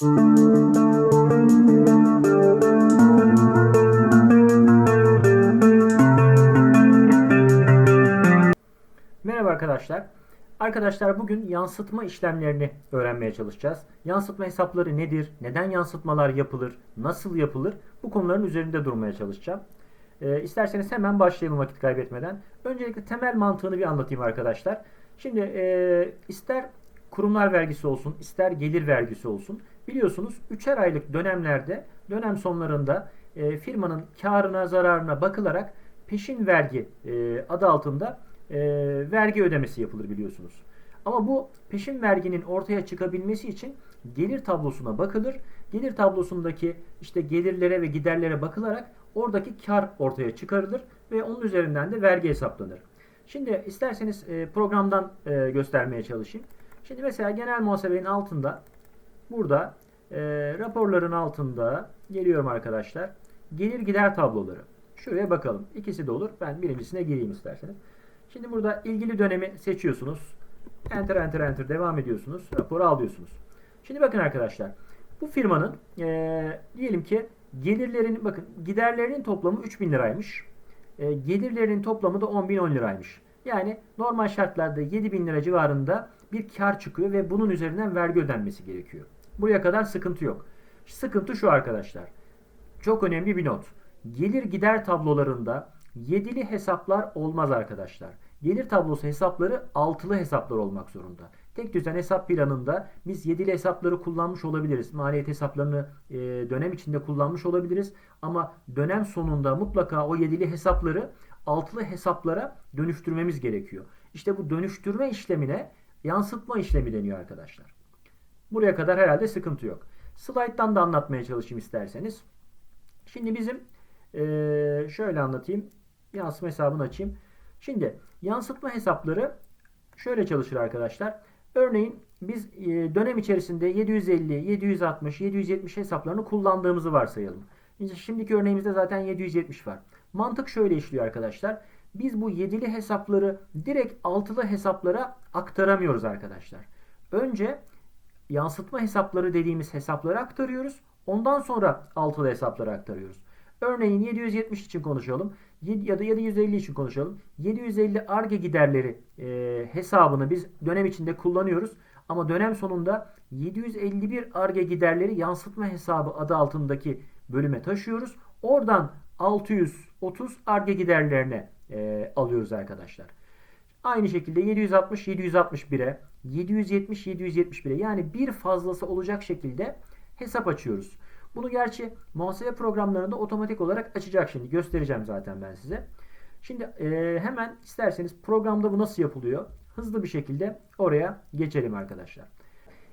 Merhaba arkadaşlar. Arkadaşlar bugün yansıtma işlemlerini öğrenmeye çalışacağız. Yansıtma hesapları nedir? Neden yansıtmalar yapılır? Nasıl yapılır? Bu konuların üzerinde durmaya çalışacağım. Ee, isterseniz hemen başlayalım vakit kaybetmeden. Öncelikle temel mantığını bir anlatayım arkadaşlar. Şimdi e, ister kurumlar vergisi olsun, ister gelir vergisi olsun. Biliyorsunuz 3'er aylık dönemlerde, dönem sonlarında e, firmanın karına, zararına bakılarak peşin vergi e, adı altında e, vergi ödemesi yapılır biliyorsunuz. Ama bu peşin verginin ortaya çıkabilmesi için gelir tablosuna bakılır. Gelir tablosundaki işte gelirlere ve giderlere bakılarak oradaki kar ortaya çıkarılır ve onun üzerinden de vergi hesaplanır. Şimdi isterseniz e, programdan e, göstermeye çalışayım. Şimdi mesela genel muhasebenin altında burada e, raporların altında geliyorum arkadaşlar. Gelir gider tabloları. Şuraya bakalım. İkisi de olur. Ben birincisine gireyim isterseniz. Şimdi burada ilgili dönemi seçiyorsunuz. Enter enter enter devam ediyorsunuz. Raporu alıyorsunuz. Şimdi bakın arkadaşlar. Bu firmanın e, diyelim ki gelirlerin bakın giderlerinin toplamı 3000 liraymış. E, gelirlerinin toplamı da 10.010 liraymış. Yani normal şartlarda 7000 lira civarında bir kar çıkıyor ve bunun üzerinden vergi ödenmesi gerekiyor. Buraya kadar sıkıntı yok. Sıkıntı şu arkadaşlar. Çok önemli bir not. Gelir gider tablolarında yedili hesaplar olmaz arkadaşlar. Gelir tablosu hesapları altılı hesaplar olmak zorunda. Tek düzen hesap planında biz yedili hesapları kullanmış olabiliriz. Maliyet hesaplarını e, dönem içinde kullanmış olabiliriz. Ama dönem sonunda mutlaka o yedili hesapları altılı hesaplara dönüştürmemiz gerekiyor. İşte bu dönüştürme işlemine yansıtma işlemi deniyor arkadaşlar. Buraya kadar herhalde sıkıntı yok. Slide'dan da anlatmaya çalışayım isterseniz. Şimdi bizim ee, şöyle anlatayım. Yansıma hesabını açayım. Şimdi yansıtma hesapları şöyle çalışır arkadaşlar. Örneğin biz e, dönem içerisinde 750, 760, 770 hesaplarını kullandığımızı varsayalım. Şimdiki örneğimizde zaten 770 var. Mantık şöyle işliyor arkadaşlar. Biz bu yedili hesapları direkt altılı hesaplara aktaramıyoruz arkadaşlar. Önce yansıtma hesapları dediğimiz hesapları aktarıyoruz. Ondan sonra altılı hesaplara aktarıyoruz. Örneğin 770 için konuşalım ya da 750 için konuşalım. 750 arge giderleri e, hesabını biz dönem içinde kullanıyoruz. Ama dönem sonunda 751 arge giderleri yansıtma hesabı adı altındaki bölüme taşıyoruz. Oradan 630 arge giderlerine e, alıyoruz arkadaşlar. Aynı şekilde 760 761'e 770 771'e yani bir fazlası olacak şekilde hesap açıyoruz. Bunu gerçi muhasebe programlarında otomatik olarak açacak şimdi. Göstereceğim zaten ben size. Şimdi e, hemen isterseniz programda bu nasıl yapılıyor? Hızlı bir şekilde oraya geçelim arkadaşlar.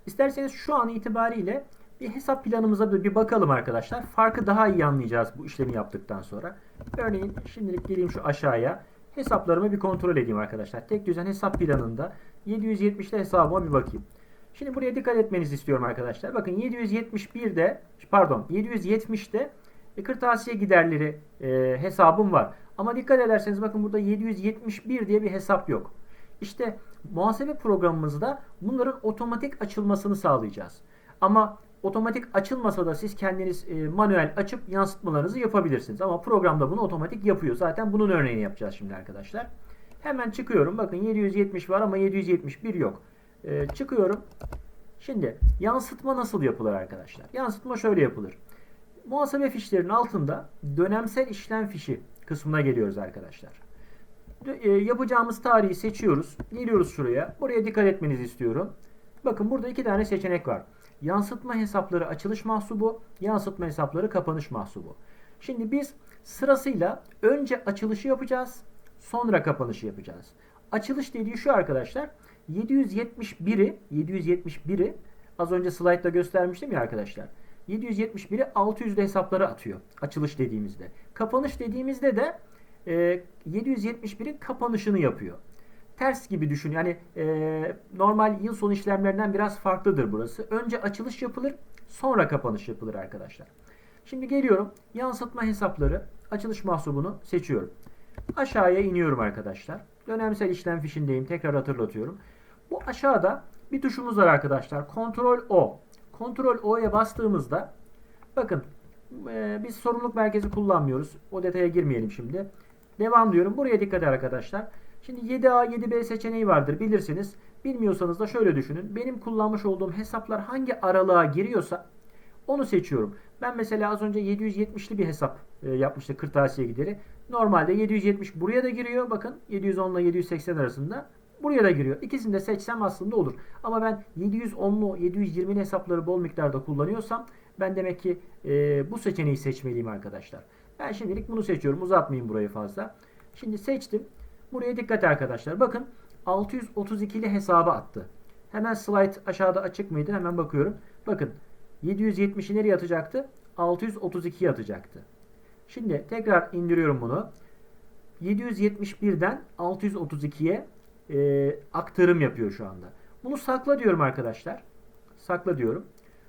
İsterseniz şu an itibariyle bir hesap planımıza bir bakalım arkadaşlar. Farkı daha iyi anlayacağız bu işlemi yaptıktan sonra. Örneğin şimdilik geleyim şu aşağıya. Hesaplarımı bir kontrol edeyim arkadaşlar. Tek düzen hesap planında 770'te hesabıma bir bakayım. Şimdi buraya dikkat etmenizi istiyorum arkadaşlar. Bakın 771'de pardon 770'te e, kırtasiye giderleri e, hesabım var. Ama dikkat ederseniz bakın burada 771 diye bir hesap yok. İşte muhasebe programımızda bunların otomatik açılmasını sağlayacağız. Ama otomatik açılmasa da siz kendiniz e, manuel açıp yansıtmalarınızı yapabilirsiniz. Ama programda bunu otomatik yapıyor. Zaten bunun örneğini yapacağız şimdi arkadaşlar. Hemen çıkıyorum. Bakın 770 var ama 771 yok. E, çıkıyorum. Şimdi yansıtma nasıl yapılır arkadaşlar? Yansıtma şöyle yapılır. Muhasebe fişlerinin altında dönemsel işlem fişi kısmına geliyoruz arkadaşlar. E, yapacağımız tarihi seçiyoruz. Geliyoruz şuraya. Buraya dikkat etmenizi istiyorum. Bakın burada iki tane seçenek var. Yansıtma hesapları açılış mahsubu, yansıtma hesapları kapanış mahsubu. Şimdi biz sırasıyla önce açılışı yapacağız, sonra kapanışı yapacağız. Açılış dediği şu arkadaşlar. 771'i 771'i az önce slaytta göstermiştim ya arkadaşlar. 771'i 600'de hesaplara atıyor. Açılış dediğimizde. Kapanış dediğimizde de e, 771'in kapanışını yapıyor. Ters gibi düşün. Yani e, normal yıl sonu işlemlerinden biraz farklıdır burası. Önce açılış yapılır, sonra kapanış yapılır arkadaşlar. Şimdi geliyorum. Yansıtma hesapları, açılış mahsubunu seçiyorum. Aşağıya iniyorum arkadaşlar. Dönemsel işlem fişindeyim. Tekrar hatırlatıyorum. Bu aşağıda bir tuşumuz var arkadaşlar. Ctrl O. Kontrol O'ya bastığımızda bakın e, biz sorumluluk merkezi kullanmıyoruz. O detaya girmeyelim şimdi. Devam diyorum. Buraya dikkat arkadaşlar. Şimdi 7A 7B seçeneği vardır bilirsiniz. Bilmiyorsanız da şöyle düşünün. Benim kullanmış olduğum hesaplar hangi aralığa giriyorsa onu seçiyorum. Ben mesela az önce 770'li bir hesap e, yapmıştık kırtasiye gideri. Normalde 770 buraya da giriyor. Bakın 710 ile 780 arasında. Buraya da giriyor. İkisini de seçsem aslında olur. Ama ben 710'lu 720'li hesapları bol miktarda kullanıyorsam ben demek ki e, bu seçeneği seçmeliyim arkadaşlar. Ben şimdilik bunu seçiyorum. Uzatmayayım burayı fazla. Şimdi seçtim. Buraya dikkat arkadaşlar. Bakın 632'li hesaba attı. Hemen slide aşağıda açık mıydı? Hemen bakıyorum. Bakın 770'i nereye atacaktı? 632'ye atacaktı. Şimdi tekrar indiriyorum bunu. 771'den 632'ye e, aktarım yapıyor şu anda. Bunu sakla diyorum arkadaşlar. Sakla diyorum.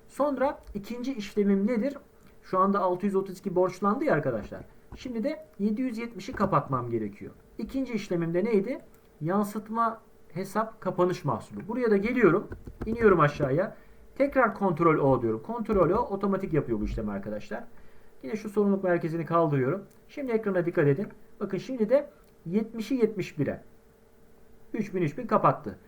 Sonra ikinci işlemim nedir? Şu anda 632 borçlandı ya arkadaşlar. Şimdi de 770'i kapatmam gerekiyor. İkinci işlemim de neydi? Yansıtma hesap kapanış mahsulü. Buraya da geliyorum. iniyorum aşağıya. Tekrar kontrol O diyorum. Kontrol O otomatik yapıyor bu işlemi arkadaşlar. Yine şu sorumluluk merkezini kaldırıyorum. Şimdi ekrana dikkat edin. Bakın şimdi de 70'i 71'e. 3000 3000 kapattı.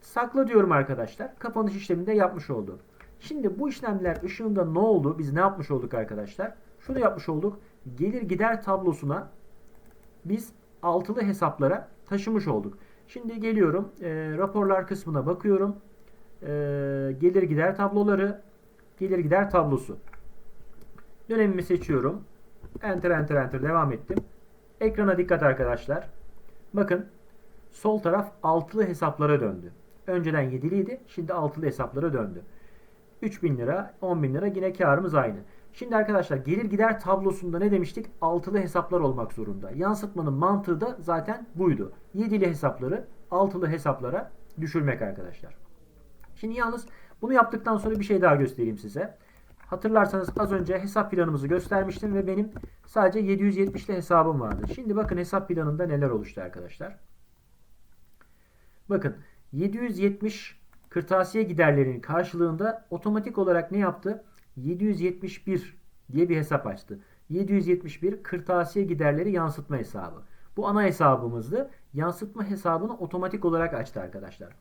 Sakla diyorum arkadaşlar. Kapanış işleminde yapmış oldu. Şimdi bu işlemler ışığında ne oldu? Biz ne yapmış olduk arkadaşlar? Şunu yapmış olduk. Gelir gider tablosuna biz altılı hesaplara taşımış olduk. Şimdi geliyorum. E, raporlar kısmına bakıyorum. E, gelir gider tabloları. Gelir gider tablosu. Dönemimi seçiyorum. Enter enter enter devam ettim. Ekrana dikkat arkadaşlar. Bakın sol taraf altılı hesaplara döndü. Önceden yediliydi. Şimdi altılı hesaplara döndü. 3000 lira, 10 bin lira yine karımız aynı. Şimdi arkadaşlar gelir gider tablosunda ne demiştik? Altılı hesaplar olmak zorunda. Yansıtmanın mantığı da zaten buydu. Yedili hesapları altılı hesaplara düşürmek arkadaşlar. Şimdi yalnız bunu yaptıktan sonra bir şey daha göstereyim size. Hatırlarsanız az önce hesap planımızı göstermiştim ve benim sadece 770'li hesabım vardı. Şimdi bakın hesap planında neler oluştu arkadaşlar. Bakın 770 kırtasiye giderlerinin karşılığında otomatik olarak ne yaptı? 771 diye bir hesap açtı. 771 kırtasiye giderleri yansıtma hesabı. Bu ana hesabımızdı. Yansıtma hesabını otomatik olarak açtı arkadaşlar.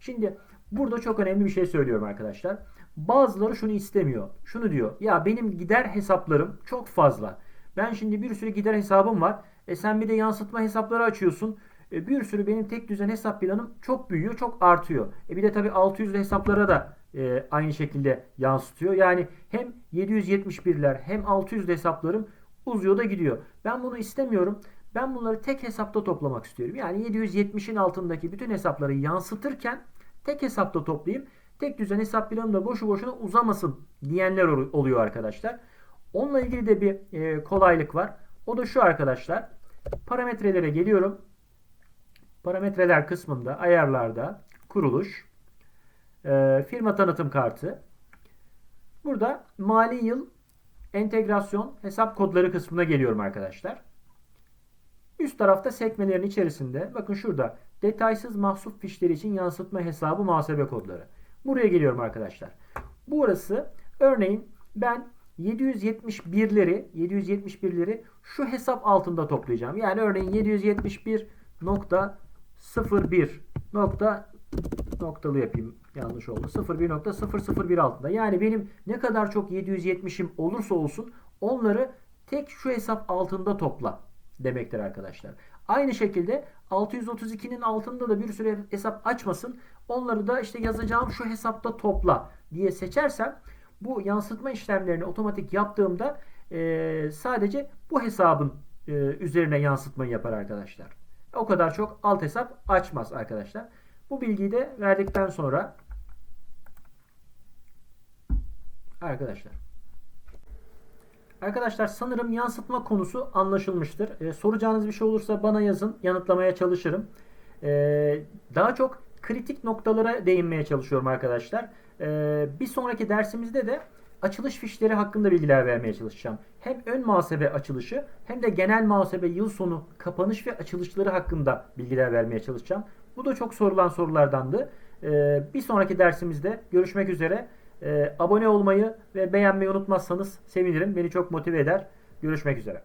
Şimdi burada çok önemli bir şey söylüyorum arkadaşlar. Bazıları şunu istemiyor. Şunu diyor. Ya benim gider hesaplarım çok fazla. Ben şimdi bir sürü gider hesabım var. E sen bir de yansıtma hesapları açıyorsun. E bir sürü benim tek düzen hesap planım çok büyüyor, çok artıyor. E bir de tabii 600 hesaplara da e, aynı şekilde yansıtıyor. Yani hem 771'ler hem 600 hesaplarım uzuyor da gidiyor. Ben bunu istemiyorum. Ben bunları tek hesapta toplamak istiyorum. Yani 770'in altındaki bütün hesapları yansıtırken tek hesapta toplayayım. Tek düzen hesap planım da boşu boşuna uzamasın diyenler oluyor arkadaşlar. Onunla ilgili de bir e, kolaylık var. O da şu arkadaşlar. Parametrelere geliyorum. Parametreler kısmında ayarlarda kuruluş, e, firma tanıtım kartı. Burada mali yıl entegrasyon hesap kodları kısmına geliyorum arkadaşlar. Üst tarafta sekmelerin içerisinde bakın şurada detaysız mahsup fişleri için yansıtma hesabı muhasebe kodları. Buraya geliyorum arkadaşlar. Burası örneğin ben 771'leri 771'leri şu hesap altında toplayacağım. Yani örneğin 771 nokta 01 nokta noktalı yapayım yanlış oldu. 01.001 altında. Yani benim ne kadar çok 770'im olursa olsun onları tek şu hesap altında topla demektir arkadaşlar. Aynı şekilde 632'nin altında da bir sürü hesap açmasın. Onları da işte yazacağım şu hesapta topla diye seçersem bu yansıtma işlemlerini otomatik yaptığımda e, sadece bu hesabın e, üzerine yansıtmayı yapar arkadaşlar. O kadar çok alt hesap açmaz arkadaşlar. Bu bilgiyi de verdikten sonra arkadaşlar Arkadaşlar sanırım yansıtma konusu anlaşılmıştır. Ee, soracağınız bir şey olursa bana yazın. Yanıtlamaya çalışırım. Ee, daha çok kritik noktalara değinmeye çalışıyorum arkadaşlar. Ee, bir sonraki dersimizde de açılış fişleri hakkında bilgiler vermeye çalışacağım. Hem ön muhasebe açılışı hem de genel muhasebe yıl sonu kapanış ve açılışları hakkında bilgiler vermeye çalışacağım. Bu da çok sorulan sorulardandı. Ee, bir sonraki dersimizde görüşmek üzere. Ee, abone olmayı ve beğenmeyi unutmazsanız sevinirim. Beni çok motive eder. Görüşmek üzere.